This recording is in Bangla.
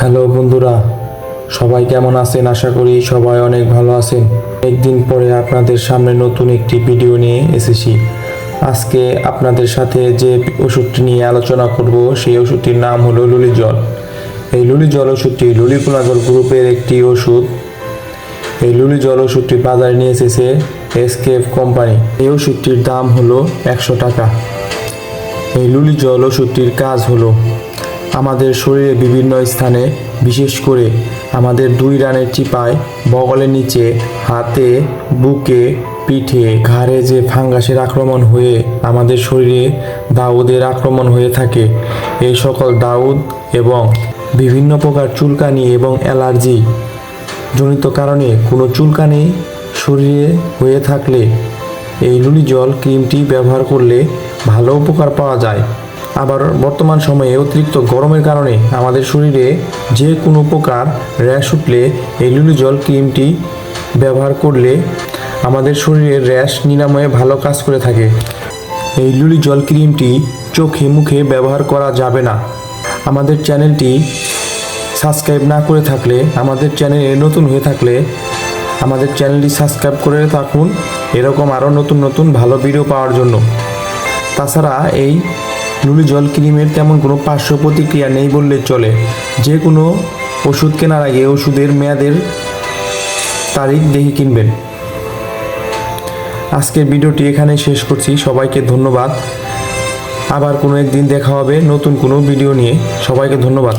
হ্যালো বন্ধুরা, সবাই কেমন আছেন? আশা করি সবাই অনেক ভালো আছেন। একদিন পরে আপনাদের সামনে নতুন একটি ভিডিও নিয়ে এসেছি। আজকে আপনাদের সাথে যে ওষুধটি নিয়ে আলোচনা করব, সেই ওষুধটির নাম হলো লুলি জল এই লুলি জল ওষুধটি লুলিকুনাজল গ্রুপের একটি ওষুধ। এই লুলি জল ওষুধটি বাজারে নিয়ে এসেছে এসকেএফ কোম্পানি। এই ওষুধটির দাম হলো একশো টাকা। এই লুলি জল ওষুধটির কাজ হলো আমাদের শরীরে বিভিন্ন স্থানে, বিশেষ করে আমাদের দুই রানের চিপায়, বগলের নিচে, হাতে, বুকে, পিঠে, ঘাড়ে যে ফাঙ্গাসের আক্রমণ হয়ে আমাদের শরীরে দাউদের আক্রমণ হয়ে থাকে। এই সকল দাউদ এবং বিভিন্ন প্রকার চুলকানি এবং অ্যালার্জি জনিত কারণে কোনো চুলকানি শরীরে হয়ে থাকলে এই লুলি জল ক্রিমটি ব্যবহার করলে ভালো উপকার পাওয়া যায়। আবার বর্তমান সময়ে অতিরিক্ত গরমের কারণে আমাদের শরীরে যে কোনো প্রকার র্যাশ উঠলে এই লুলি জল ক্রিমটি ব্যবহার করলে আমাদের শরীরের র্যাশ নিরাময়ে ভালো কাজ করে থাকে। এই লুলি জল ক্রিমটি চোখে মুখে ব্যবহার করা যাবে না। আমাদের চ্যানেলটি সাবস্ক্রাইব না করে থাকলে, আমাদের চ্যানেলে নতুন হয়ে থাকলে আমাদের চ্যানেলটি সাবস্ক্রাইব করে থাকুন এরকম আরও নতুন নতুন ভালো ভিডিও পাওয়ার জন্য। তাছাড়া এই লুলি জল ক্রিমের তেমন কোনো পার্শ্ব প্রতিক্রিয়া নেই বললে চলে। যে কোনো ওষুধ কেনার আগে ওষুধের মেয়াদের তারিখ দেখে কিনবেন। আজকের ভিডিওটি এখানে শেষ করছি। সবাইকে ধন্যবাদ। আবার কোনো একদিন দেখা হবে নতুন কোনো ভিডিও নিয়ে। সবাইকে ধন্যবাদ।